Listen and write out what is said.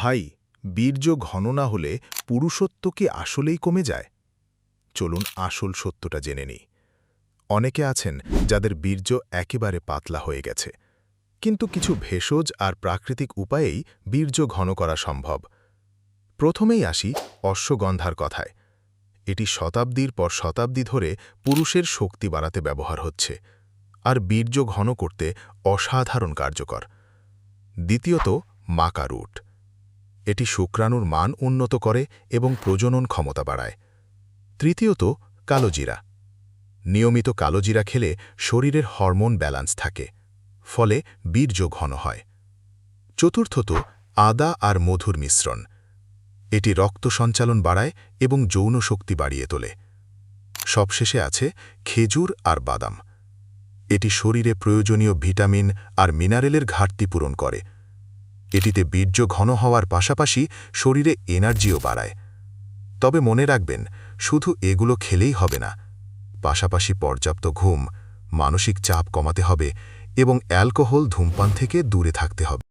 ভাই, বীর্য ঘন না হলে পুরুষত্ব কি আসলেই কমে যায়। চলুন আসল সত্যটা জেনে নিই। অনেকে আছেন যাদের বীর্য একেবারে পাতলা হয়ে গেছে। কিন্তু কিছু ভেষজ আর প্রাকৃতিক উপায়েই বীর্য ঘন করা সম্ভব। প্রথমেই আসি অশ্বগন্ধার কথায়। এটি শতাব্দীর পর শতাব্দী ধরে পুরুষের শক্তি বাড়াতে ব্যবহার হচ্ছে, আর বীর্য ঘন করতে অসাধারণ কার্যকর। দ্বিতীয়ত মাকা রুট এটি শুক্রাণুর মান উন্নত করে এবং প্রজনন ক্ষমতা বাড়ায়। তৃতীয়ত, কালোজিরা। নিয়মিত কালোজিরা খেলে শরীরের হরমোন ব্যালান্স থাকে, ফলে বীর্য ঘন হয়। চতুর্থত, আদা আর মধুর মিশ্রণ। এটি রক্ত সঞ্চালন বাড়ায় এবং যৌন শক্তি বাড়িয়ে তোলে। সবশেষে আছে খেজুর আর বাদাম। এটি শরীরে প্রয়োজনীয় ভিটামিন আর মিনারেলের ঘাটতি পূরণ করে। এটিতে বীর্য ঘন হওয়ার পাশাপাশি শরীরে এনার্জিও বাড়ায়। তবে মনে রাখবেন, শুধু এগুলো খেলেই হবে না। পাশাপাশি পর্যাপ্ত ঘুম, মানসিক চাপ কমাতে হবে এবং অ্যালকোহল ধূমপান থেকে দূরে থাকতে হবে।